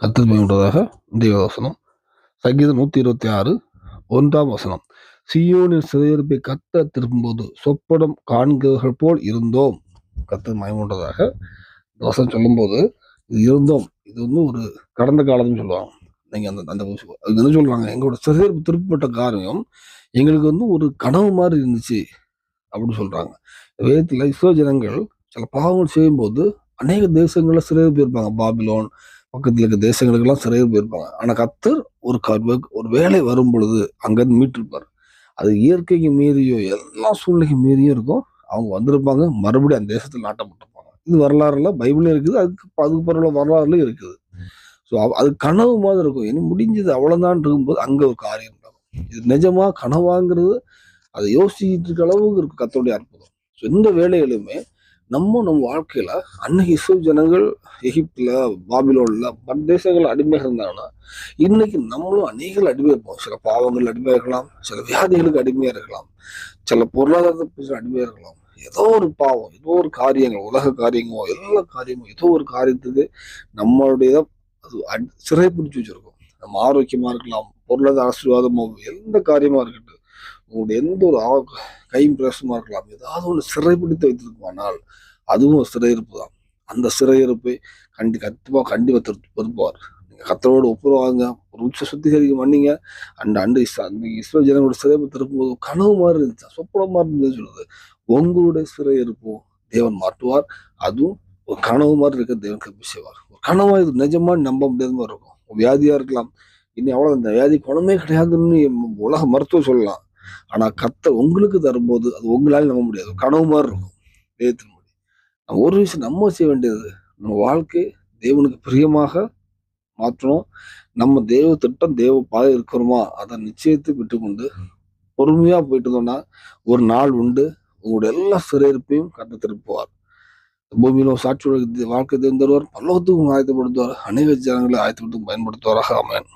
கத்தர் மேம்பட்டதாக தேவவசனம் சங்கீதம் நூத்தி இருபத்தி ஆறு ஒன்றாம் வசனம். சியோனின் சிறையிருப்பை கத்த திரும்பும்போது சொப்படம் காண்கிறவர்கள் போல் இருந்தோம். கத்து மயமுண்டதாக வசனம் சொல்லும்போது இது இருந்தோம். இது வந்து ஒரு கடந்த காலம்னு சொல்லுவாங்க. நீங்க அந்த அந்த என்ன சொல்றாங்க? எங்களோட சிறையிருப்பு திருப்பப்பட்ட காரியம் எங்களுக்கு வந்து ஒரு கனவு மாதிரி இருந்துச்சு அப்படின்னு சொல்றாங்க. வேதத்தில் இஸ்ரோ ஜனங்கள் சில பாவங்கள் செய்யும்போது அநேக தேசங்களில் சிறையிருப்பு இருப்பாங்க. பாபிலோன் பக்கத்தில் இருக்க தேசங்களுக்கெல்லாம் சிறையில் போயிருப்பாங்க. ஆனால் கத்தர் ஒரு க- ஒரு வேலை வரும் பொழுது அங்கேருந்து மீட்டிருப்பார். அது இயற்கைக்கு மீறியோ எல்லா சூழ்நிலைக்கு மீறியும் இருக்கும். அவங்க வந்திருப்பாங்க மறுபடியும் அந்த தேசத்தில் நாட்டப்பட்டிருப்பாங்க இது வரலாறுல பைபிளும் இருக்குது அதுக்கு அதுக்கு பிறகு வரலாறுலையும் இருக்குது. ஸோ அது கனவு மாதிரி இருக்கும். இனி முடிஞ்சது அவ்வளோதான் இருக்கும்போது அங்கே ஒரு காரியம் நடக்கும். இது நிஜமாக கனவாங்கிறது அதை யோசிச்சுட்டு இருக்க அளவுக்கு இருக்கு கத்தோடைய அற்புதம். ஸோ இந்த வேலைகளுமே நம்ம நம்ம வாழ்க்கையில அன்னைக்கு இஸ்ரோ ஜனங்கள் எகிப்துல பாபிலோன்ல பல தேசங்கள் அடிமையாக இருந்தாங்கன்னா இன்னைக்கு நம்மளும் அநேகர்கள் அடிமையாக இருப்போம். சில பாவங்கள் அடிமையாக இருக்கலாம் சில வியாதிகளுக்கு அடிமையா இருக்கலாம் சில பொருளாதார அடிமையாக அடிமையா இருக்கலாம். ஏதோ ஒரு பாவம் ஏதோ ஒரு காரியங்கள் உலக காரியங்களோ எல்லா காரியமோ ஏதோ ஒரு காரியத்துக்கு நம்மளுடைய அது அட்- சிறை பிடிச்சி வச்சிருக்கோம். நம்ம ஆரோக்கியமா இருக்கலாம் பொருளாதார ஆசீர்வாதமோ எந்த காரியமா இருக்கட்டும் உங்களுடைய எந்த ஒரு கையும் பிரசமாக இருக்கலாம். ஏதாவது ஒன்று சிறைப்பிடித்து வைத்திருக்குமானால் அதுவும் ஒரு சிறையிருப்பு தான் அந்த சிறையிருப்பை கண்டி கத்துமா கண்டிப்பா பொறுப்பார். நீங்கள் கத்தரோடு ஒப்புரவாங்க ஒரு உச்ச சுத்திகரிக்க பண்ணீங்க அந்த அண்டு இஸ்- அந்த இஸ்ரோ ஜனங்களோட சிறைப்பு திருப்பும்போது கனவு மாதிரி இருந்துச்சு. சொப்பனம் மாதிரி இருந்துச்சு சொல்லுது உங்களுடைய சிறையிருப்பும் தேவன் மாற்றுவார். அதுவும் ஒரு கனவு மாதிரி இருக்க தேவன் கிருபை செய்வார். ஒரு கனவாக இது நிஜமாக நம்ப முடியாத மாதிரி இருக்கும். வியாதியாக இருக்கலாம். இனி அவ்வளோ அந்த வியாதி குணமே கிடையாதுன்னு உலக மருத்துவம் சொல்லலாம். ஆனா கத்த உங்களுக்கு தரும்போது அது உங்களால நம்ப முடியாது. கனவு மாதிரி இருக்கும். வேதத்தின்படி நம்ம ஒரு விஷயம் நம்ம செய்ய வேண்டியது? நம்ம வாழ்க்கை தேவனுக்கு பிரியமாக மாற்றணும். நம்ம தேவ திட்டம் தேவ பாதை இருக்கிறோமா? அதை நிச்சயத்தை விட்டுக்கொண்டு பொறுமையா போயிட்டு இருந்தோம்னா ஒரு நாள் உண்டு. உங்களுடைய எல்லா சிறையிருப்பையும் கட்ட திருப்புவார் பூமியில சாட்சி வாழ்க்கை தேர்ந்தருவார் பல்லவத்துக்கும் ஆயத்தப்படுத்துவார். அநேக ஜனங்களை ஆயத்தப்படுத்தும் பயன்படுத்துவாராக. ஆமென்.